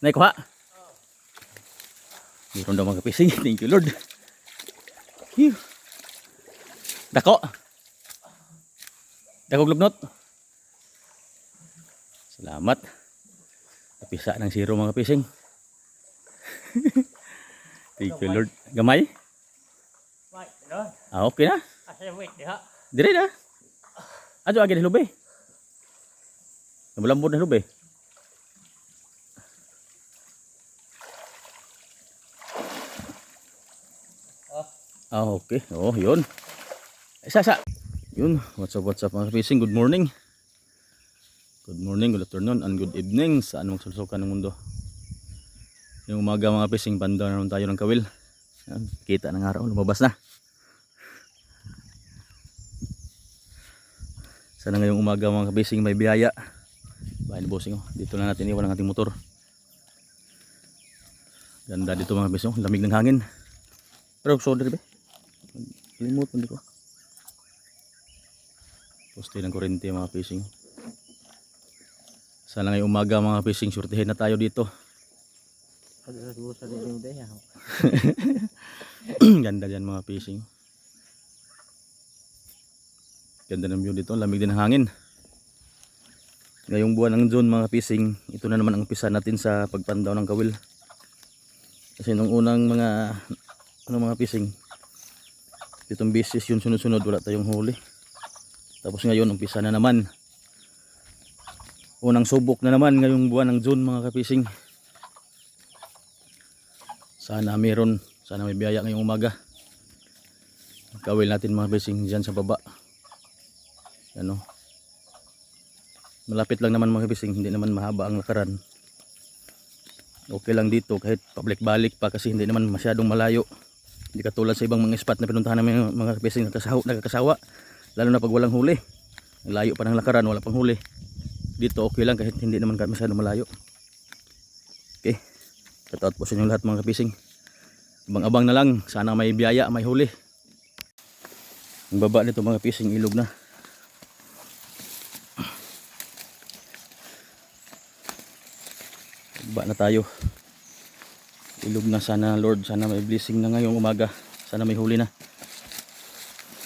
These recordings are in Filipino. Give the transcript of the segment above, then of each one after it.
Naikuha? Meron daw mga kapising. Thank you Lord. Phew. Dako. Dako glubnot. Salamat. Napisa ng zero mga kapising. Thank you Lord. Gamay? Ano? Ah, okay na. Asa wait, diha? Dire na. Ajo agi lube. Nabulambod na lube. Ah, okay. Oh, yun. Isa, isa. Yun. What's up, what's up mga fishing? Good morning. Good morning, good afternoon, and good evening sa anong sulsukan ng mundo. Yung umaga mga fishing, banda na naman tayo ng kawil. Yan, kita ng araw, lumabas na. Sana ngayong umaga mga kabising may biyaya. Bahay ni bossing oh. Dito na natin iwan ang ating motor. Ganda dito mga kabising oh. Lamig ng hangin. Pero solder ba? Limot hindi ko. Poste ng kurente mga fishing. Sana ngayong umaga mga fishing surtihin na tayo dito. Diha. Ganda dyan mga fishing. Ganda ng view dito. Lamig din ng hangin. Ngayong buwan ng June mga fishing, ito na naman ang umpisa natin sa pagpandaw ng kawil. Kasi nung unang mga ano mga fishing, itong business yun sunod-sunod wala tayong huli. Tapos ngayon umpisa na naman. Unang subok na naman ngayong buwan ng June mga fishing. Sana meron, sana may biyaya ngayong umaga. Kawil natin mga fishing dyan sa baba. Ano? Malapit lang naman mga fishing, hindi naman mahaba ang lakaran. Okay lang dito kahit pabalik-balik pa kasi hindi naman masyadong malayo. Hindi katulad sa ibang mga spot na pinuntahan namin mga fishing nagkasawa, nagkakasawa. Lalo na pag walang huli. Layo pa ng lakaran, wala pang huli. Dito okay lang kahit hindi naman masyadong malayo. Okay. Shoutout po sa inyo lahat mga fishing. Abang-abang na lang, sana may biyaya, may huli. Ang baba nito mga fishing ilog na. Baba na tayo. Ilog na sana Lord, sana may blessing na ngayong umaga. Sana may huli na.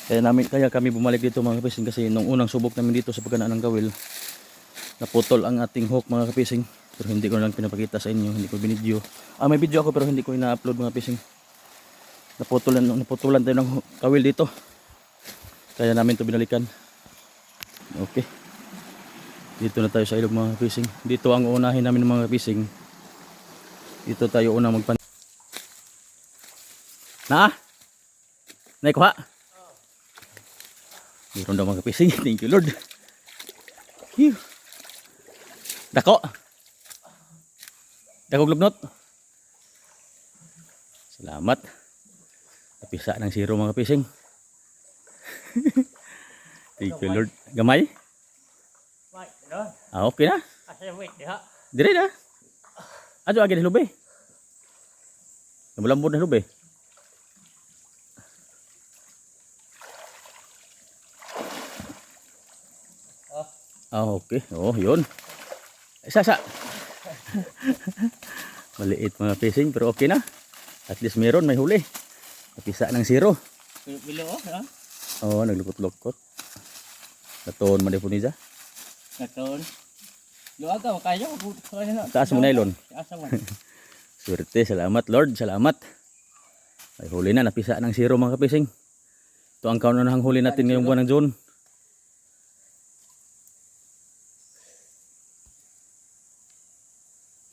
Kaya namin kaya kami bumalik dito mga kapising kasi nung unang subok namin dito sa pagkanaan ng kawil naputol ang ating hook mga kapising. Pero hindi ko lang pinapakita sa inyo hindi ko binidyo. Ah may video ako pero hindi ko ina-upload mga kapising. Naputulan naputulan tayo ng kawil dito. Kaya namin to binalikan. Okay. Dito na tayo sa ilog mga kapising. Dito ang unahin namin ng mga kapising dito tayo unang magpan na? Naikuha meron daw mga kapising thank you lord. Phew. dako. Dako glubnot salamat. Napisa ng zero mga kapising thank you lord. Gamay? Ano? ah okay na. Dire na na lube nabulambod na lube Ah, okay. Oh, yun. Isa, isa. Maliit mga fishing, pero okay na. At least meron, may huli. Napisa ng zero. Bilo, oh, ha? Oo, oh, naglukot-lukot. Natoon man po niya. Katon. Luwag ka, kaya ko. Kaya na. Taas mo. Asa mo. Swerte, salamat Lord, salamat. Ay huli na, napisa ng zero mga kapising. Ito ang kaunanang huli natin ngayong buwan ng June.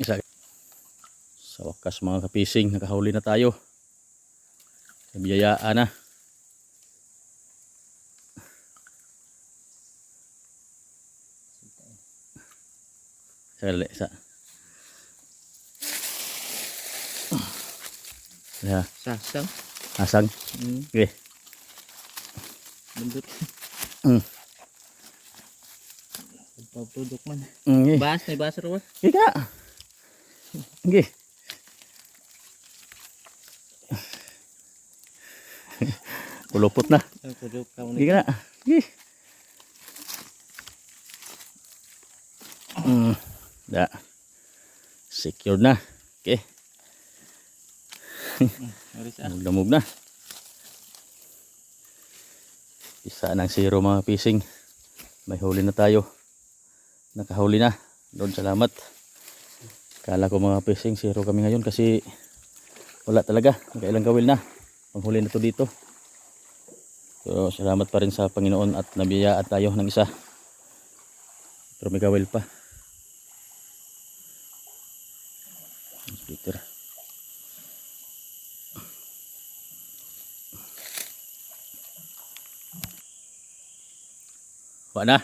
Isa. Sa wakas mga kapising, nakahuli na tayo. Nabiyayaan na. Sali, sa. Ya, Sasang. asang. Hmm. Okay. Bundot. Mm. Pagpapudok man. Okay. Bas, may bas ro. Okay ka. Okay. Pulupot na. Pagpudok ka mo. Okay ka na. Okay. Mm. Da. Secured na. Okay. Maris ah. Damog na. Isa ng zero mga fishing. May huli na tayo. Nakahuli na. Lord, salamat. Kala ko mga fishing, zero kami ngayon kasi wala talaga. Nakailang gawil na. Panghuli na to dito. Pero salamat pa rin sa Panginoon at nabiya at tayo ng isa. Pero may gawil pa. Peter. Wa na.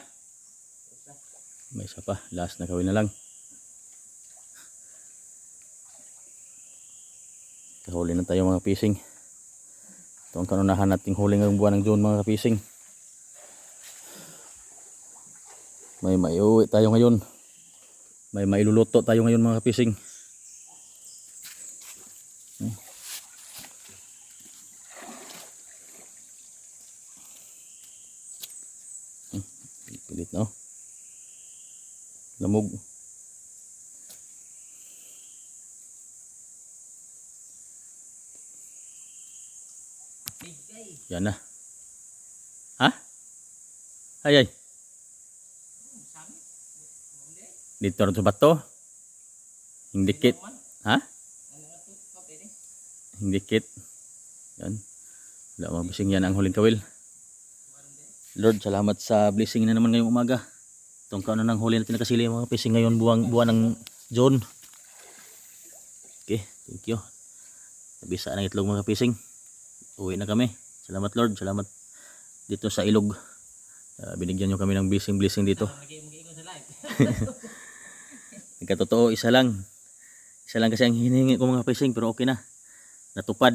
May isa pa. Last na gawin na lang. Kahuli na tayo mga fishing. Ito ang kanunahan nating huli ngayong buwan ng June mga fishing. May maiuwi tayo ngayon. May mailuluto tayo ngayon mga fishing. Pilit na oh. Lamog. Yan na. Ha? Ay ay. Dito rin sa bato. Hindi kit. Ha? Hindi kit. Yan. Wala mabising yan ang huling kawil. Lord, salamat sa blessing na naman ngayong umaga. Itong kaano ng huli natin nakasili mga fishing ngayon buwan, buwan ng John. Okay, thank you. Nabisa ng itlog mga fishing. Uwi na kami. Salamat Lord, salamat dito sa ilog. Ah, binigyan nyo kami ng blessing blessing dito. Nagkatotoo, isa lang. Isa lang kasi ang hinihingi ko mga fishing pero okay na. Natupad.